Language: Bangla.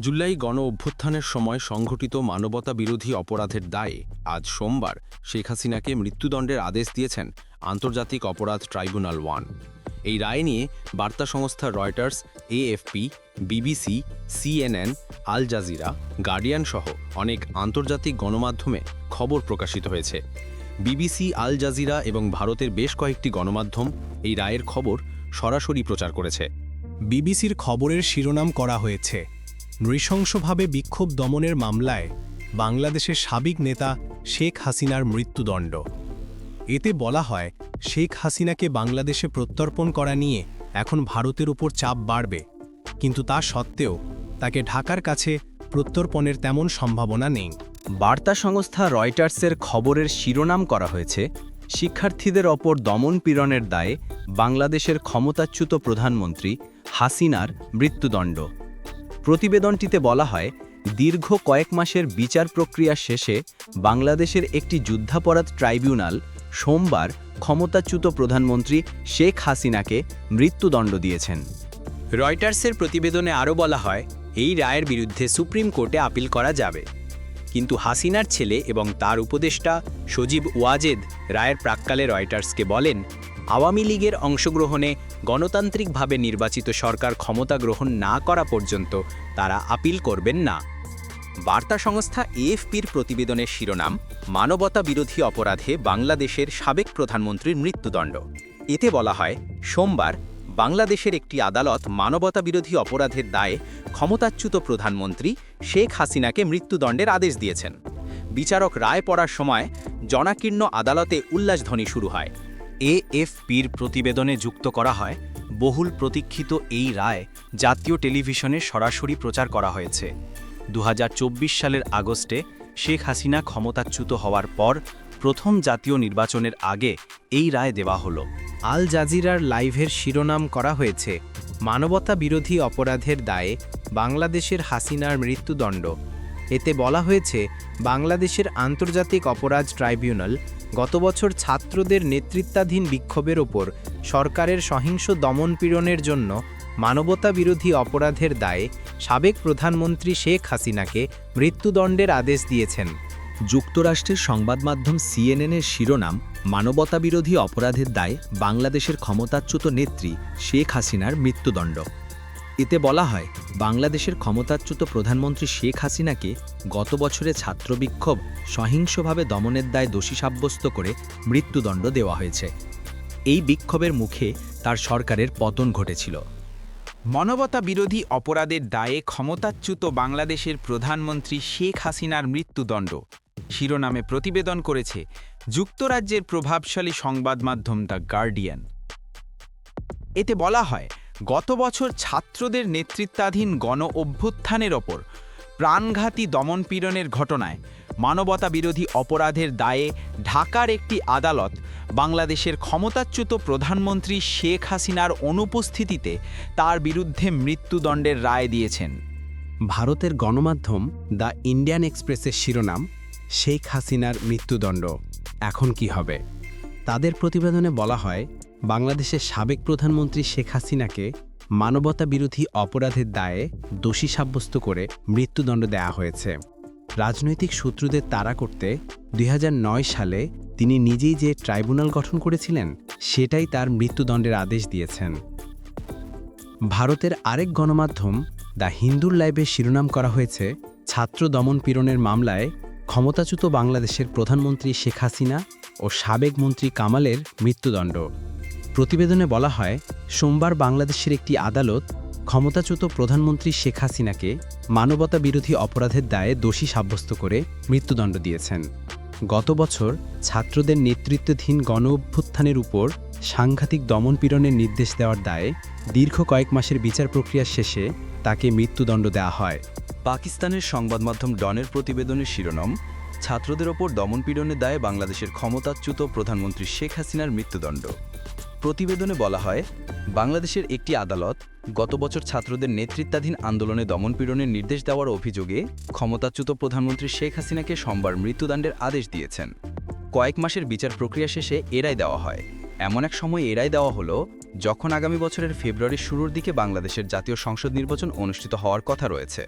জুলাই গণ অভ্যুত্থানের সময় সংঘটিত মানবতা বিরোধী অপরাধের দায়ে আজ সোমবার শেখ হাসিনাকে মৃত্যুদণ্ডের আদেশ দিয়েছেন আন্তর্জাতিক অপরাধ ট্রাইব্যুনাল ওয়ান। এই রায় নিয়ে বার্তা সংস্থা Reuters, AFP, BBC, CNN, Al Jazeera, Guardian সহ অনেক আন্তর্জাতিক গণমাধ্যমে খবর প্রকাশিত হয়েছে। বিবিসি, আল জাজিরা এবং ভারতের বেশ কয়েকটি গণমাধ্যম এই রায়ের খবর সরাসরি প্রচার করেছে। বিবিসির খবরের শিরোনাম করা হয়েছে নৃশংসভাবে বিক্ষোভ দমনের মামলায় বাংলাদেশের সাবেক নেতা শেখ হাসিনার মৃত্যুদণ্ড। এতে বলা হয়, শেখ হাসিনাকে বাংলাদেশে প্রত্যর্পণ করা নিয়ে এখন ভারতের উপর চাপ বাড়বে। কিন্তু তা সত্ত্বেও তাকে ঢাকার কাছে প্রত্যর্পণের তেমন সম্ভাবনা নেই। বার্তা সংস্থা রয়টার্সের খবরের শিরোনাম করা হয়েছে, শিক্ষার্থীদের ওপর দমন পীড়নের দায়ে বাংলাদেশের ক্ষমতাচ্যুত প্রধানমন্ত্রী হাসিনার মৃত্যুদণ্ড। প্রতিবেদনটিতে বলা হয়, দীর্ঘ কয়েক মাসের বিচার প্রক্রিয়া শেষে বাংলাদেশের একটি যুদ্ধাপরাধ ট্রাইব্যুনাল সোমবার ক্ষমতাচ্যুত প্রধানমন্ত্রী শেখ হাসিনাকে মৃত্যুদণ্ড দিয়েছেন। রয়টার্সের প্রতিবেদনে আরও বলা হয়, এই রায়ের বিরুদ্ধে সুপ্রিম কোর্টে আপিল করা যাবে। কিন্তু হাসিনার ছেলে এবং তার উপদেষ্টা সজীব ওয়াজেদ রায়ের প্রাক্কালে রয়টার্সকে বলেন আওয়ামী লীগের অংশগ্রহণে গণতান্ত্রিকভাবে নির্বাচিত সরকার ক্ষমতা গ্রহণ না করা পর্যন্ত তারা আপিল করবেন না। বার্তা সংস্থা এএফপির প্রতিবেদনের শিরোনাম, মানবতা বিরোধী অপরাধে বাংলাদেশের সাবেক প্রধানমন্ত্রীর মৃত্যুদণ্ড। এতে বলা হয়, সোমবার বাংলাদেশের একটি আদালত মানবতা বিরোধী অপরাধের দায়ে ক্ষমতাচ্যুত প্রধানমন্ত্রী শেখ হাসিনাকে মৃত্যুদণ্ডের আদেশ দিয়েছেন। বিচারক রায় পড়ার সময় জনাকীর্ণ আদালতে উল্লাসধ্বনি শুরু হয়। এএফপির প্রতিবেদনে যুক্ত করা হয়, বহুল প্রতীক্ষিত এই রায় জাতীয় টেলিভিশনে সরাসরি প্রচার করা হয়েছে। দু হাজার চব্বিশ সালের আগস্টে শেখ হাসিনা ক্ষমতাচ্যুত হওয়ার পর প্রথম জাতীয় নির্বাচনের আগে এই রায় দেওয়া হলো। আল জাজিরার লাইভের শিরোনাম করা হয়েছে মানবতা বিরোধী অপরাধের দায়ে বাংলাদেশের হাসিনার মৃত্যুদণ্ড। এতে বলা হয়েছে, বাংলাদেশের আন্তর্জাতিক অপরাধ ট্রাইব্যুনাল গত বছর ছাত্রদের নেতৃত্বাধীন বিক্ষোভের ওপর সরকারের সহিংস দমনপীড়নের জন্য মানবতা বিরোধী অপরাধের দায়ে সাবেক প্রধানমন্ত্রী শেখ হাসিনাকে মৃত্যুদণ্ডের আদেশ দিয়েছেন। যুক্তরাষ্ট্রের সংবাদ মাধ্যম সিএনএনের শিরোনাম মানবতাবিরোধী অপরাধের দায়ে বাংলাদেশের ক্ষমতাচ্যুত নেত্রী শেখ হাসিনার মৃত্যুদণ্ড। এতে বলা হয়, বাংলাদেশের ক্ষমতাচ্যুত প্রধানমন্ত্রী শেখ হাসিনাকে গত বছরে ছাত্র বিক্ষোভ সহিংসভাবে দমনের দায় দোষী সাব্যস্ত করে মৃত্যুদণ্ড দেওয়া হয়েছে। এই বিক্ষোভের মুখে তার সরকারের পতন ঘটেছিল। মানবতা বিরোধী অপরাধের দায়ে ক্ষমতাচ্যুত বাংলাদেশের প্রধানমন্ত্রী শেখ হাসিনার মৃত্যুদণ্ড। শিরোনামে প্রতিবেদন করেছে, যুক্তরাজ্যের প্রভাবশালী সংবাদ মাধ্যম দ্য গার্ডিয়ান। এতে বলা হয় গত বছর ছাত্রদের নেতৃত্বাধীন গণ অভ্যুত্থানের ওপর প্রাণঘাতী দমনপীড়নের ঘটনায় মানবতা বিরোধী অপরাধের দায়ে ঢাকার একটি আদালত বাংলাদেশের ক্ষমতাচ্যুত প্রধানমন্ত্রী শেখ হাসিনার অনুপস্থিতিতে তার বিরুদ্ধে মৃত্যুদণ্ডের রায় দিয়েছেন। ভারতের গণমাধ্যম দ্য ইন্ডিয়ান এক্সপ্রেসের শিরোনাম, শেখ হাসিনার মৃত্যুদণ্ড। এখন কি হবে? তাদের প্রতিবেদনে বলা হয় বাংলাদেশের সাবেক প্রধানমন্ত্রী শেখ হাসিনাকে মানবতা বিরোধী অপরাধের দায়ে দোষী সাব্যস্ত করে মৃত্যুদণ্ড দেয়া হয়েছে। রাজনৈতিক শত্রুদের তাড়া করতে দুই হাজার নয় সালে তিনি নিজেই যে ট্রাইব্যুনাল গঠন করেছিলেন, সেটাই তার মৃত্যুদণ্ডের আদেশ দিয়েছেন। ভারতের আরেক গণমাধ্যম, দ্য হিন্দুর লাইভে শিরোনাম করা হয়েছে ছাত্র দমন পীড়নের মামলায় ক্ষমতাচ্যুত বাংলাদেশের প্রধানমন্ত্রী শেখ হাসিনা ও সাবেক মন্ত্রী কামালের মৃত্যুদণ্ড। প্রতিবেদনে বলা হয়, সোমবার বাংলাদেশের একটি আদালত ক্ষমতাচ্যুত প্রধানমন্ত্রী শেখ হাসিনাকে মানবতা বিরোধী অপরাধের দায়ে দোষী সাব্যস্ত করে মৃত্যুদণ্ড দিয়েছেন। গত বছর ছাত্রদের নেতৃত্বাধীন গণ অভ্যুত্থানের উপর সাংঘাতিক দমনপীড়নের নির্দেশ দেওয়ার দায়ে দীর্ঘ কয়েক মাসের বিচার প্রক্রিয়া শেষে তাকে মৃত্যুদণ্ড দেওয়া হয়। পাকিস্তানের সংবাদ মাধ্যম ডনের প্রতিবেদনের শিরোনাম, ছাত্রদের ওপর দমনপীড়নের দায়ে বাংলাদেশের ক্ষমতাচ্যুত প্রধানমন্ত্রী শেখ হাসিনার মৃত্যুদণ্ড। প্রতিবেদনে বলা হয়, বাংলাদেশের একটি আদালত গত বছর ছাত্রদের নেতৃত্বাধীন আন্দোলনে দমনপীড়নের নির্দেশ দেওয়ার অভিযোগে ক্ষমতাচ্যুত প্রধানমন্ত্রী শেখ হাসিনাকে সোমবার মৃত্যুদণ্ডের আদেশ দিয়েছেন। কয়েক মাসের বিচার প্রক্রিয়া শেষে এরাই দেওয়া হয়। এমন এক সময় এরাই দেওয়া হলো যখন আগামী বছরের ফেব্রুয়ারির শুরুর দিকে বাংলাদেশের জাতীয় সংসদ নির্বাচন অনুষ্ঠিত হওয়ার কথা রয়েছে।